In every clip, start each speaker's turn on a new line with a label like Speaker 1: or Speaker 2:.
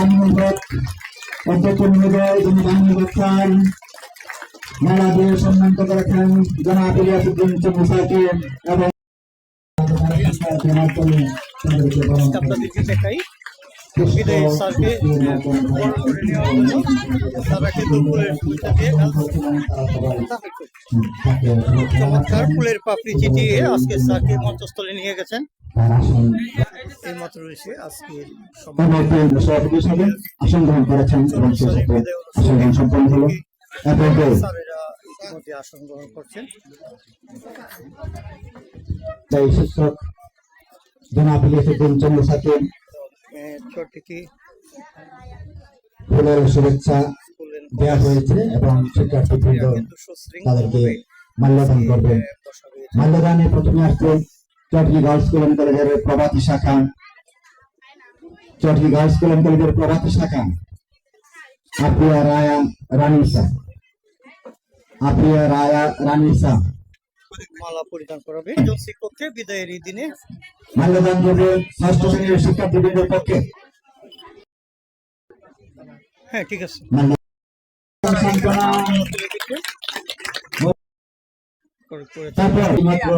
Speaker 1: আমিনুল অধ্যক্ষ মহোদয় যিনি দিয়ে সম্মানিত করেছেন এবং
Speaker 2: চমৎকার ফুলের পাপড়ি চিটিয়ে আজকে স্যারকে মঞ্চস্থলে নিয়ে গেছেন। এই মাত্র এসে আজকে
Speaker 1: সভাপতি হিসাবে আসন গ্রহণ করেছেন এবং সে সাথে আসন গ্রহণ সম্পন্ন হলো।
Speaker 2: ইতিমধ্যে আসন গ্রহণ করছেন।
Speaker 1: তাই শিক্ষক জনাব ইলিয়াসুদ্দিন চন্দ্রসাকে
Speaker 2: চটটিকে
Speaker 1: ফুলের শুভেচ্ছা দেওয়া হয়েছে এবং শিক্ষার্থীবৃন্দ তাদেরকে মাল্যদান করবে
Speaker 2: বসাবে
Speaker 1: মাল্যদানে প্রথমে আসছে চটকি গার্লস স্কুল কলেজের প্রভাতী শাখা চটকি গার্লস স্কুল অ্যান্ড কলেজের প্রভাতী শাখা আপিয়া রায়া রানিসা আপিয়া রায়া রানিসা
Speaker 2: মালা পরিধান করাবে একজন শিক্ষককে বিদায়ের এই দিনে
Speaker 1: মাল্যদান করবে ষষ্ঠ শ্রেণির শিক্ষার্থীবৃন্দের পক্ষে
Speaker 2: হ্যাঁ ঠিক আছে
Speaker 1: মাল্যদান সান্ত্বনা
Speaker 2: করে করে
Speaker 1: তারপর মাত্র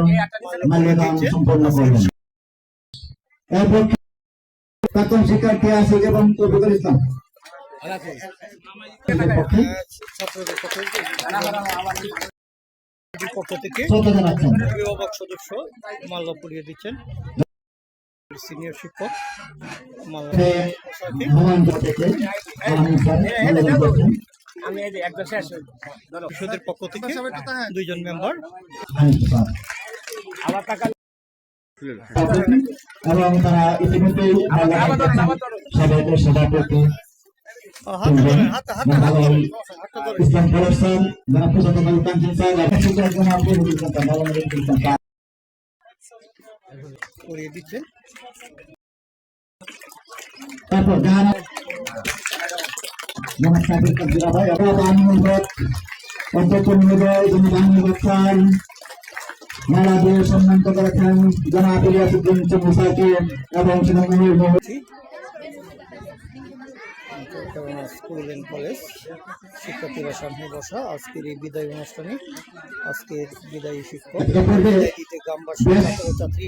Speaker 1: মাল্যদান সম্পন্ন করবেন এরপর প্রাক্তন শিক্ষার্থী আছে এবং তৌফিকুল ইসলাম। পক্ষ
Speaker 2: থেকে পক্ষ থেকে
Speaker 1: শ্রদ্ধা জানাচ্ছেন
Speaker 2: অভিভাবক সদস্য দিচ্ছেন। সিনিয়র শিক্ষক পক্ষ থেকে দুইজন মেম্বার।
Speaker 1: আনিস স্যার এবং তারা ইতিমধ্যেই সবাইকে সভাপতি। ইসলাম প্রদর্শন যারা কাঞ্চন স্যার।
Speaker 2: পরিয়ে দিচ্ছেন
Speaker 1: তারপর গান। জনাব সাকিব ভাই অধ্যক্ষ মেলা দিয়ে সম্মানিত করেছেন জনাব ইলিয়াসুদ্দিন মুসাকে এবং cinema
Speaker 2: Chattogram school and college শিক্ষার্থীরা সামনে বসা। আজকের এই বিদায় অনুষ্ঠানে আজকের বিদায়ী শিক্ষক বিদায় দিতে গ্রামবাসী ছাত্রছাত্রী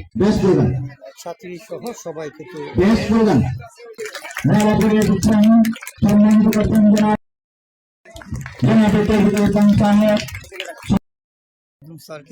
Speaker 2: ছাত্রী সহ সবাই কিন্তু স্যারকে